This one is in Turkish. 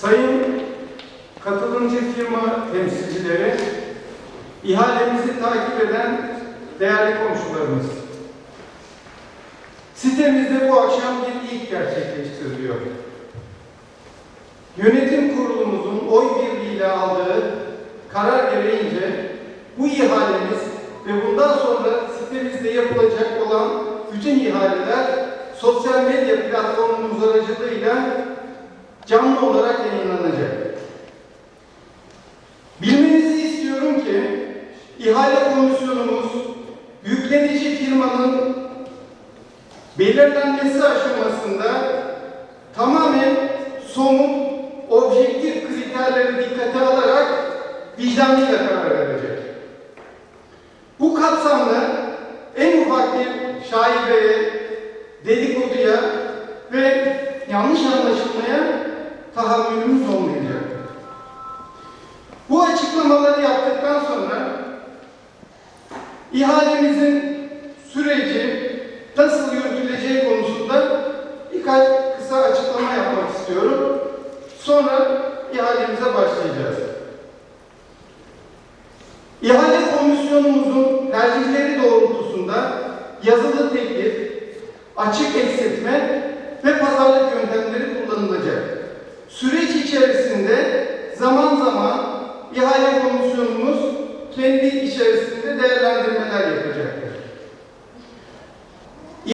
Sayın katılımcı firma temsilcileri, ihalemizi takip eden değerli komşularımız. Sitemizde bu akşam bir ilk gerçekleştiriliyor. Yönetim kurulumuzun oy birliğiyle aldığı karar gereğince bu ihalemiz ve bundan sonra sitemizde yapılacak olan bütün ihaleler sosyal medya platformumuz aracılığıyla canlı olarak yayınlanacak. Bilmenizi istiyorum ki ihale komisyonumuz yüklenici firmanın belirlenmesi aşamasında tamamen somut, objektif kriterleri dikkate alarak vicdanıyla karar verecek. Bu kapsamda en ufak bir şaibeye, dedikoduya ve yanlış anlaşılmaya tahammülümüz olmayacak. Bu açıklamaları yaptıktan sonra ihalemizin süreci nasıl yürütüleceği konusunda birkaç kısa açıklama yapmak istiyorum. Sonra ihalemize başlayacağız. İhale komisyonumuzun tercihleri doğrultusunda yazılı teklif, açık eksiltme ve pazarlık